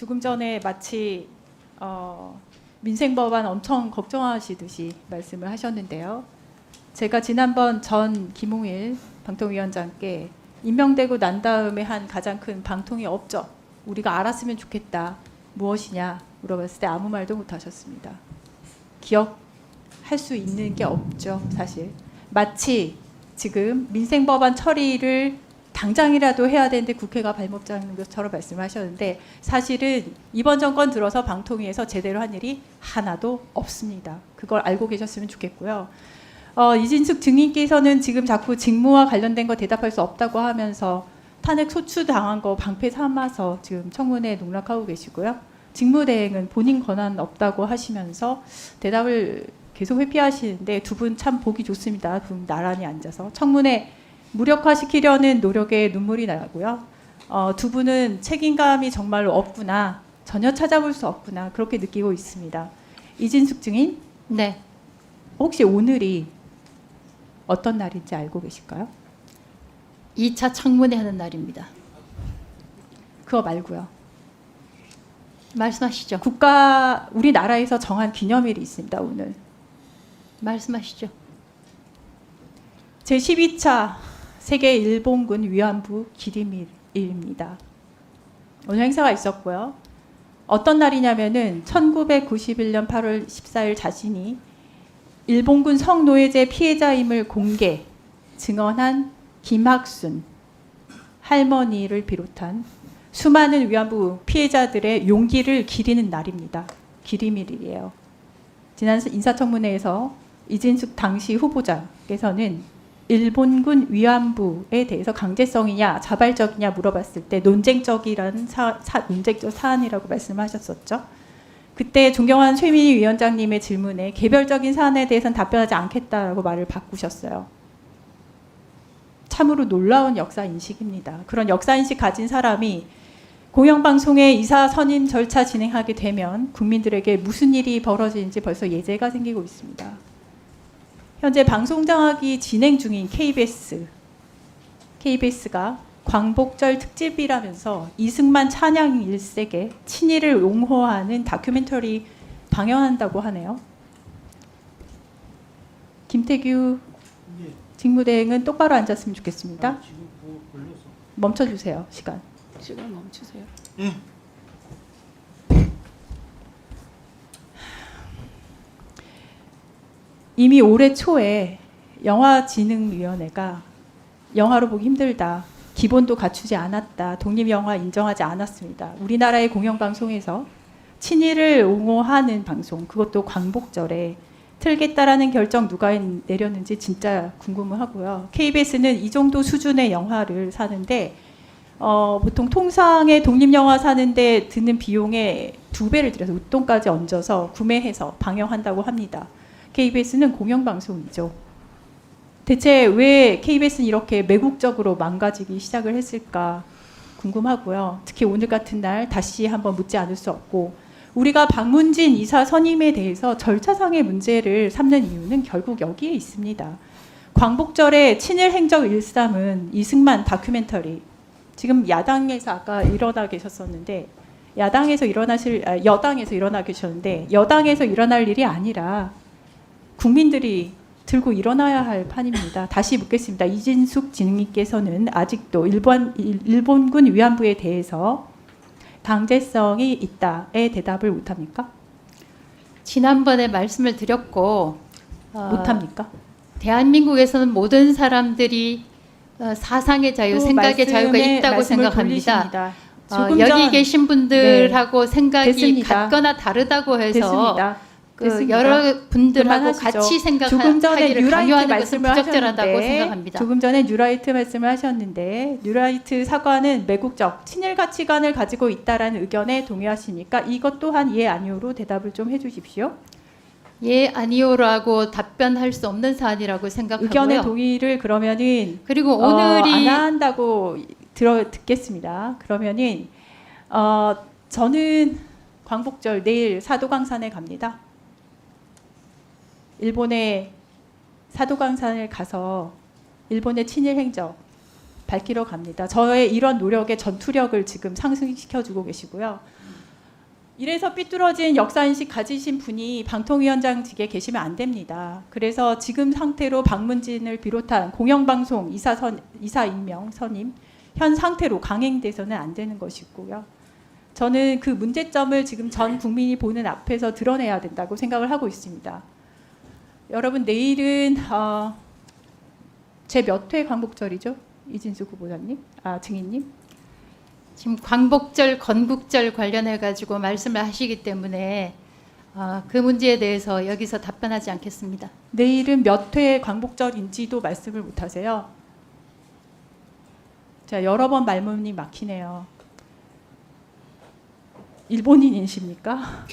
조금 전에 마치 어, 민생 법안 엄청 걱정하시듯이 말씀을 하셨는데요. 제가 지난번 전 김홍일 방통위원장께 임명되고 난 다음에 한 가장 큰 방통위 업적 우리가 알았으면 좋겠다 무엇이냐 물어봤을 때 아무 말도 못 하셨습니다. 기억할 수 있는 게 없죠 사실 마치 지금 민생 법안 처리를 당장이라도 해야 되는데 국회가 발목 잡는 것처럼 말씀하셨는데 사실은 이번 정권 들어서 방통위에서 제대로 한 일이 하나도 없습니다. 그걸 알고 계셨으면 좋겠고요. 어, 이진숙 증인께서는 지금 자꾸 직무와 관련된 거 대답할 수 없다고 하면서 탄핵 소추 당한 거 방패 삼아서 지금 청문회에 농락하고 계시고요. 직무대행은 본인 권한 없다고 하시면서 대답을 계속 회피하시는데 두 분 참 보기 좋습니다. 두 분 나란히 앉아서 청문회 무력화시키려는 노력에 눈물이 나고요. 어, 두 분은 책임감이 정말로 없구나. 전혀 찾아볼 수 없구나. 그렇게 느끼고 있습니다. 이진숙 증인, 네. 혹시 오늘이 어떤 날인지 알고 계실까요? 2차 청문회 하는 날입니다. 그거 말고요. 말씀하시죠. 국가 우리나라에서 정한 기념일이 있습니다. 오늘 말씀하시죠. 제 12차 세계 일본군 위안부 기림일입니다. 오늘 행사가 있었고요. 어떤 날이냐면은 1991년 8월 14일 자신이 일본군 성노예제 피해자임을 공개 증언한 김학순 할머니를 비롯한 수많은 위안부 피해자들의 용기를 기리는 날입니다. 기림일이에요. 지난 인사청문회에서 이진숙 당시 후보자께서는 일본군 위안부에 대해서 강제성이냐 자발적이냐 물어봤을 때 논쟁적이라는 사, 사, 논쟁적 사안이라고 말씀하셨었죠. 그때 존경한 최민희 위원장님의 질문에 개별적인 사안에 대해서는 답변하지 않겠다라고 말을 바꾸셨어요. 참으로 놀라운 역사 인식입니다. 그런 역사 인식 가진 사람이 공영방송의 이사 선임 절차 진행하게 되면 국민들에게 무슨 일이 벌어지는지 벌써 예제가 생기고 있습니다. 현재 방송장악이 진행 중인 KBS, KBS가 광복절 특집이라면서 이승만 찬양 일색에 친일을 옹호하는 다큐멘터리 방영한다고 하네요. 김태규 직무대행은 똑바로 앉았으면 좋겠습니다. 지금 뭐. 멈춰주세요. 시간. 시간 멈추세요. 이미 올해 초에 영화진흥위원회가 영화로 보기 힘들다. 기본도 갖추지 않았다. 독립영화 인정하지 않았습니다. 우리나라의 공영방송에서 친일을 옹호하는 방송, 그것도 광복절에 틀겠다라는 결정 누가 내렸는지 진짜 궁금하고요. KBS는 이 정도 수준의 영화를 사는데 어, 보통 통상의 독립영화 사는데 드는 비용의 두 배를 들여서 웃돈까지 얹어서 구매해서 방영한다고 합니다. KBS는 공영방송이죠. 대체 왜 KBS는 이렇게 매국적으로 망가지기 시작을 했을까 궁금하고요. 특히 오늘 같은 날 다시 한번 묻지 않을 수 없고 우리가 박문진 이사 선임에 대해서 절차상의 문제를 삼는 이유는 결국 여기에 있습니다. 광복절의 친일 행적 일삼은 이승만 다큐멘터리 지금 야당에서 아까 일어나 계셨었는데 야당에서 일어나실 아, 여당에서 일어나 계셨는데 여당에서 일어날 일이 아니라 국민들이 들고 일어나야 할 판입니다. 다시 묻겠습니다. 이진숙 진님께서는 아직도 일본 일- 일본군 위안부에 대해서 강제성이 있다에 대답을 못합니까? 지난번에 말씀을 드렸고 어, 못합니까? 대한민국에서는 모든 사람들이 어, 사상의 자유, 또 생각의 자유가 있다고 생각합니다. 어, 여기 전- 네. 계신 분들하고 생각이 됐습니다. 같거나 다르다고 해서 됐습니다. 그 됐습니다. 여러 분들하고 그만하시죠. 같이 조금 전에 생각하기를 뉴라이트 강요하는 것은 말씀을 부적절하다고 하셨는데 생각합니다. 조금 전에 뉴라이트 말씀을 하셨는데 뉴라이트 사과는 매국적 친일 가치관을 가지고 있다라는 의견에 동의하십니까? 이것 또한 예 아니오로 대답을 좀 해주십시오. 예 아니오라고 답변할 수 없는 사안이라고 생각하고요. 의견의 동의를 그러면은 그리고 어, 오늘이 안 한다고 들어 듣겠습니다. 그러면은 어, 저는 광복절 내일 사도광산에 갑니다. 일본의 사도광산을 가서 일본의 친일 행적 밝히러 갑니다. 저의 이런 노력의 전투력을 지금 상승시켜 주고 계시고요. 이래서 삐뚤어진 역사인식 가지신 분이 방통위원장직에 계시면 안 됩니다. 그래서 지금 상태로 박문진을 비롯한 공영방송 이사, 선, 이사 임명 선임 현 상태로 강행돼서는 안 되는 것이고요. 저는 그 문제점을 지금 전 국민이 보는 앞에서 드러내야 된다고 생각을 하고 있습니다. 여러분 내일은 어, 제몇 회 광복절이죠? 이진수 후보자님, 아 증인님. 지금 광복절, 건국절 관련해 가지고 말씀을 하시기 때문에 아, 그 문제에 대해서 여기서 답변하지 않겠습니다. 내일은 몇 회 광복절인지도 말씀을 못 하세요. 자, 여러 번 말문이 막히네요. 일본인이십니까?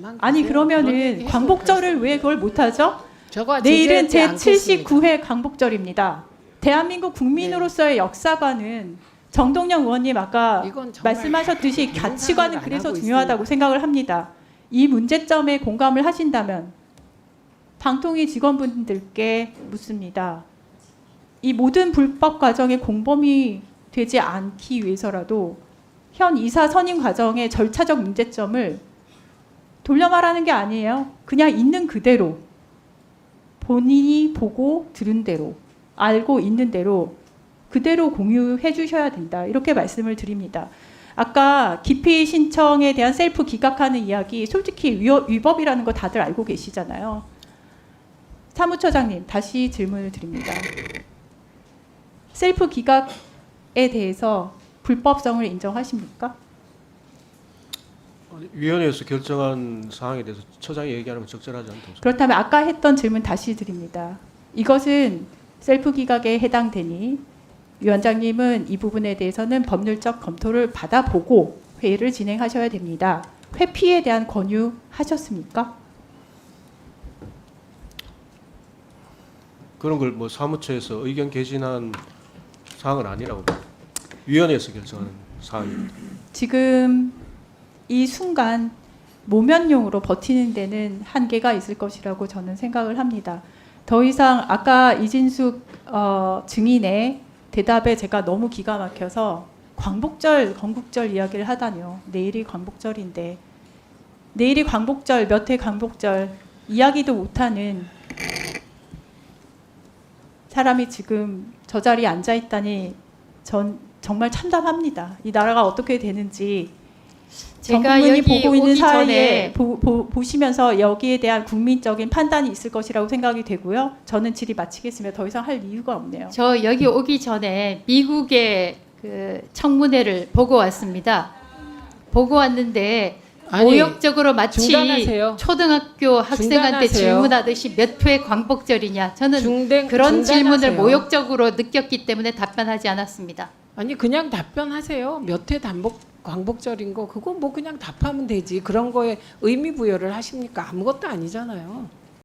아, 가만 아니 그러면은 광복절을 왜 그걸 못 하죠? 저거 내일은 제 제재하지 않겠습니다. 79회 광복절입니다. 대한민국 국민으로서의 역사관은 정동영 의원님 아까 말씀하셨듯이 가치관은 그래서 하고 중요하다고 생각을 합니다. 이 문제점에 공감을 하신다면 방통위 직원분들께 묻습니다. 이 모든 불법 과정의 공범이 되지 않기 위해서라도 현 이사 선임 과정의 절차적 문제점을 돌려 말하는 게 아니에요. 그냥 있는 그대로 본인이 보고 들은 대로 알고 있는 대로 그대로 공유해 주셔야 된다. 이렇게 말씀을 드립니다. 아까 기피 신청에 대한 셀프 기각하는 이야기 솔직히 위법이라는 거 다들 알고 계시잖아요. 사무처장님 다시 질문을 드립니다. 셀프 기각에 대해서 불법성을 인정하십니까? 위원회에서 결정한 사항에 대해서 처장이 얘기하는 건 적절하지 않다고 생각합니다. 그렇다면 아까 했던 질문 다시 드립니다. 이것은 셀프 기각에 해당되니 위원장님은 이 부분에 대해서는 법률적 검토를 받아보고 회의를 진행하셔야 됩니다. 회피에 대한 권유 하셨습니까? 그런 걸 뭐 사무처에서 의견 개진한 사항은 아니라고 봅니다. 위원회에서 결정하는 사항입니다. 지금 이 순간 모면용으로 버티는 데는 한계가 있을 것이라고 저는 생각을 합니다. 더 이상 아까 이진숙 어, 증인의 대답에 제가 너무 기가 막혀서 광복절, 건국절 이야기를 하다니요. 내일이 광복절인데 내일이 광복절, 몇 해 광복절 이야기도 못하는 사람이 지금 저 자리에 앉아 있다니 전 정말 참담합니다. 이 나라가 어떻게 되는지 전 제가 국민이 여기 보고 있는 오기 사이에 전에 보, 보, 보 시면서 여기에 대한 국민적인 판단이 있을 것이라고 생각이 되고요. 저는 질의 마치겠습니다. 더 이상 할 이유가 없네요. 저 여기 오기 전에 미국의 그 청문회를 보고 왔습니다. 보고 왔는데 아니, 모욕적으로 마치 중단하세요. 초등학교 학생한테 중단하세요. 질문하듯이 몇회 광복절이냐. 저는 중대, 그런 질문을 중단하세요. 모욕적으로 느꼈기 때문에 답변하지 않았습니다. 아니 그냥 답변하세요. 몇 회 단복 광복절인 거 그거 뭐 그냥 답하면 되지. 그런 거에 의미 부여를 하십니까? 아무것도 아니잖아요.